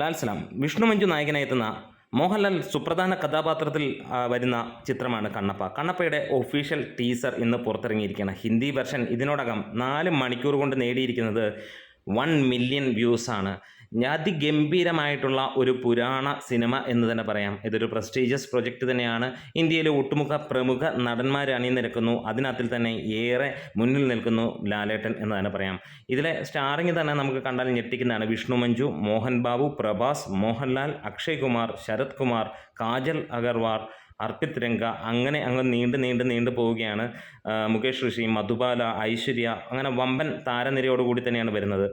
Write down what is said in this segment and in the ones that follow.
ലാൽ സലാം. വിഷ്ണു മഞ്ജു നായകനായി എത്തുന്ന മോഹൻലാൽ സുപ്രധാന കഥാപാത്രത്തിൽ വരുന്ന ചിത്രമാണ് കണ്ണപ്പ. കണ്ണപ്പയുടെ ഒഫീഷ്യൽ ടീസർ ഇന്ന് പുറത്തിറങ്ങിയിരിക്കുകയാണ്. ഹിന്ദി വെർഷൻ ഇതിനോടകം നാല് മണിക്കൂർ കൊണ്ട് നേടിയിരിക്കുന്നത് വൺ മില്യൺ വ്യൂസാണ് അതിഗംഭീരമായിട്ടുള്ള ഒരു പുരാണ സിനിമ എന്ന് തന്നെ പറയാം. ഇതൊരു പ്രസ്റ്റീജിയസ് പ്രൊജക്റ്റ് തന്നെയാണ്. ഇന്ത്യയിലെ ഒട്ടുമുഖ പ്രമുഖ നടന്മാർ അണിനിരക്കുന്നു അതിനകത്തിൽ തന്നെ ഏറെ മുന്നിൽ നിൽക്കുന്നു ലാലേട്ടൻ എന്ന് തന്നെ പറയാം. ഇതിലെ സ്റ്റാറിങ് തന്നെ നമുക്ക് കണ്ടാൽ ഞെട്ടിക്കുന്നതാണ്. വിഷ്ണു മഞ്ജു മോഹൻ ബാബു പ്രഭാസ് മോഹൻലാൽ അക്ഷയ് കുമാർ ശരത് കുമാർ കാജൽ അഗർവാൾ അർപ്പിത് രംഗ അങ്ങനെ അങ്ങ് നീണ്ട് നീണ്ട് നീണ്ടു പോവുകയാണ്. മുകേഷ് ഋഷി മധുബാല ഐശ്വര്യ അങ്ങനെ വമ്പൻ താരനിരയോട് കൂടി തന്നെയാണ് വരുന്നത്.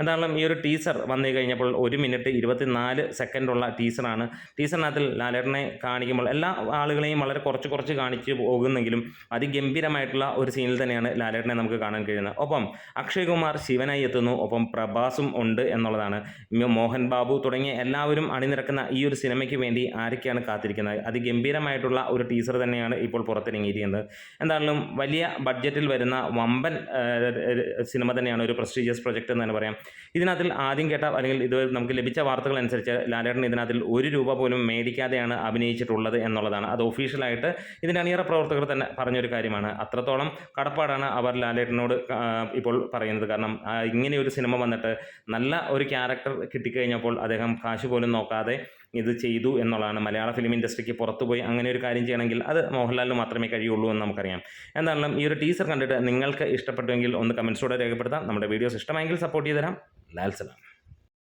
എന്തായാലും ഈ ഒരു ടീസർ വന്നു കഴിഞ്ഞപ്പോൾ ഒരു മിനിറ്റ് ഇരുപത്തിനാല് സെക്കൻഡുള്ള ടീസറാണ് ടീസറിനകത്തിൽ ലാലേട്ടനെ കാണിക്കുമ്പോൾ എല്ലാ ആളുകളെയും വളരെ കുറച്ച് കുറച്ച് കാണിച്ച് പോകുന്നെങ്കിലും അതിഗംഭീരമായിട്ടുള്ള ഒരു സീനിൽ തന്നെയാണ് ലാലേട്ടനെ നമുക്ക് കാണാൻ കഴിയുന്നത്. ഒപ്പം അക്ഷയ് കുമാർ ശിവനായി എത്തുന്നു. ഒപ്പം പ്രഭാസും ഉണ്ട് എന്നുള്ളതാണ്. മോഹൻ ബാബു തുടങ്ങിയ എല്ലാവരും അണിനിരക്കുന്ന ഈ ഒരു സിനിമയ്ക്ക് വേണ്ടി ആരൊക്കെയാണ് കാത്തിരിക്കുന്നത്? അതിഗംഭീരമായിട്ടുള്ള ഒരു ടീസർ തന്നെയാണ് ഇപ്പോൾ പുറത്തിറങ്ങിയിരിക്കുന്നത്. എന്തായാലും വലിയ ബഡ്ജറ്റിൽ വരുന്ന വമ്പൻ സിനിമ തന്നെയാണ് ഒരു പ്രസ്റ്റീജിയസ് പ്രൊജക്റ്റ് എന്ന് തന്നെ പറയാം. ഇതിനകത്തിൽ ആദ്യം കേട്ട അല്ലെങ്കിൽ ഇത് നമുക്ക് ലഭിച്ച വാർത്തകൾ അനുസരിച്ച് ലാലേട്ടൻ ഇതിനകത്തിൽ ഒരു രൂപ പോലും മേടിക്കാതെയാണ് അഭിനയിച്ചിട്ടുള്ളത് എന്നുള്ളതാണ്. അത് ഒഫീഷ്യലായിട്ട് ഇതിന്റെ അണിയറ പ്രവർത്തകർ തന്നെ പറഞ്ഞൊരു കാര്യമാണ്. അത്രത്തോളം കടപ്പാടാണ് അവർ ലാലേട്ടനോട് ഇപ്പോൾ പറയുന്നത്. കാരണം ഇങ്ങനെ ഒരു സിനിമ വന്നിട്ട് നല്ല ഒരു ക്യാരക്ടർ കിട്ടിക്കഴിഞ്ഞപ്പോൾ അദ്ദേഹം കാശ് പോലും നോക്കാതെ ഇത് ചെയ്തു എന്നുള്ളതാണ് മലയാള ഫിലിം ഇൻഡസ്ട്രിക്ക് പുറത്തുപോയി അങ്ങനെ ഒരു കാര്യം ചെയ്യണമെങ്കിൽ അത് മോഹൻലാലിന് മാത്രമേ കഴിയുള്ളൂ എന്ന് നമുക്കറിയാം. എന്തായാലും ഈ ഒരു ടീസർ കണ്ടിട്ട് നിങ്ങൾക്ക് ഇഷ്ടപ്പെട്ടുവെങ്കിൽ ഒന്ന് കമൻസിലൂടെ രേഖപ്പെടുത്താം. നമ്മുടെ വീഡിയോസ് ഇഷ്ടമായെങ്കിൽ സപ്പോർട്ട് ചെയ്ത് തരാം